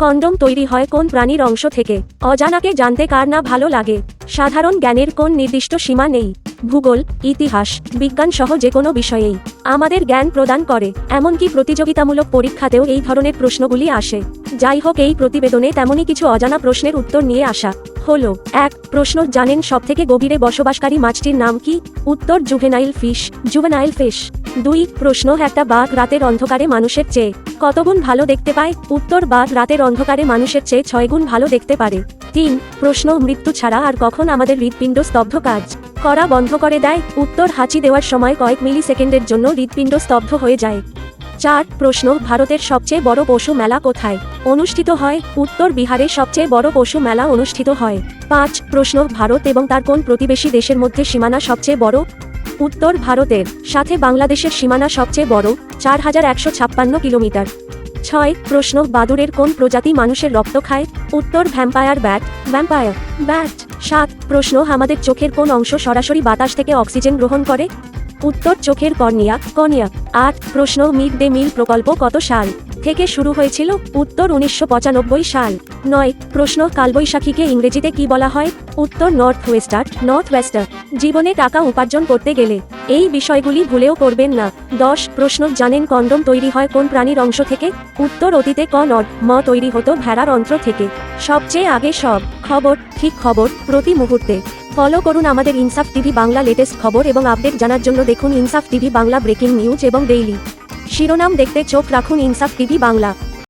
Condom তৈরি হয় কোন প্রাণীর অংশ থেকে? অজানাকে জানতে কার না ভালো লাগে। সাধারণ জ্ঞানের কোন নির্দিষ্ট সীমা নেই? ভূগোল, ইতিহাস, বিজ্ঞান সহ যে কোনো বিষয়েই আমাদের জ্ঞান প্রদান করে। এমনকি প্রতিযোগিতামূলক পরীক্ষাতেও এই ধরনের প্রশ্নগুলি আসে। যাই হোক, এই প্রতিবেদনে তেমনই কিছু অজানা প্রশ্নের উত্তর নিয়ে আসা হলো। এক, প্রশ্ন জানেন সবথেকে গভীরে বসবাসকারী মাছটির নাম কি? উত্তর, জুভেনাইল ফিশ। Juvenile fish. দুই, প্রশ্ন, একটা বাঘ রাতের অন্ধকারে মানুষের চেয়ে কতগুণ ভালো দেখতে পায়? উত্তর, বাঘ রাতের অন্ধকারে মানুষের চেয়ে ছয় গুণ ভালো দেখতে পারে। তিন, প্রশ্ন, মৃত্যু ছাড়া আর কখন আমাদের হৃৎপিণ্ড স্তব্ধ কাজ করা বন্ধ করে দেয়? উত্তর, হাঁচি দেওয়ার সময় কয়েক মিলি সেকেন্ডের জন্য হৃৎপিণ্ড স্তব্ধ হয়ে যায়। চার, প্রশ্ন, ভারতের সবচেয়ে বড় পশু মেলা কোথায় অনুষ্ঠিত হয়? উত্তর, বিহারের সবচেয়ে বড় পশু মেলা অনুষ্ঠিত হয়। পাঁচ, প্রশ্ন, ভারত এবং তার কোন প্রতিবেশী দেশের মধ্যে সীমানা সবচেয়ে বড়? উত্তর ভারতের সাথে বাংলাদেশের সীমানা সবচেয়ে বড়, চার হাজার একশো ছাপ্পান্ন কিলোমিটার। ছয়, প্রশ্ন বাদুরের কোন প্রজাতি মানুষের রক্ত খায়? উত্তর, ভ্যাম্পায়ার ব্যাট ভ্যাম্পায়ার ব্যাট। সাত, প্রশ্ন, আমাদের চোখের কোন অংশ সরাসরি বাতাস থেকে অক্সিজেন গ্রহণ করে? উত্তর, চোখের কর্নিয়া কর্নিয়া। আট, প্রশ্ন, মিড ডে মিল প্রকল্প কত সাল? থেকে শুরু হয়েছিল উত্তর উনিশশো পঁচানব্বই সাল। নয়, প্রশ্ন কালবৈশাখীকে ইংরেজিতে কি বলা হয়? উত্তর নর্থ ওয়েস্টার নর্থ ওয়েস্টার জীবনে টাকা উপার্জন করতে গেলে এই বিষয়গুলি ভুলেও করবেন না। দশ, প্রশ্ন জানেন কন্ডম তৈরি হয় কোন প্রাণীর অংশ থেকে? উত্তর, অতীতে ক নড ম তৈরি হতো ভেড়ার অন্ত্র থেকে। সবচেয়ে আগে সব খবর, ঠিক খবর, প্রতি মুহূর্তে। ফলো করুন আমাদের ইনসাফ টিভি বাংলা লেটেস্ট খবর এবং আপডেট জানার জন্য দেখুন Insaf TV Bangla breaking news এবং ডেইলি। শিরোনাম দেখতে চোখ রাখুন ইনসাফ টিভি বাংলা।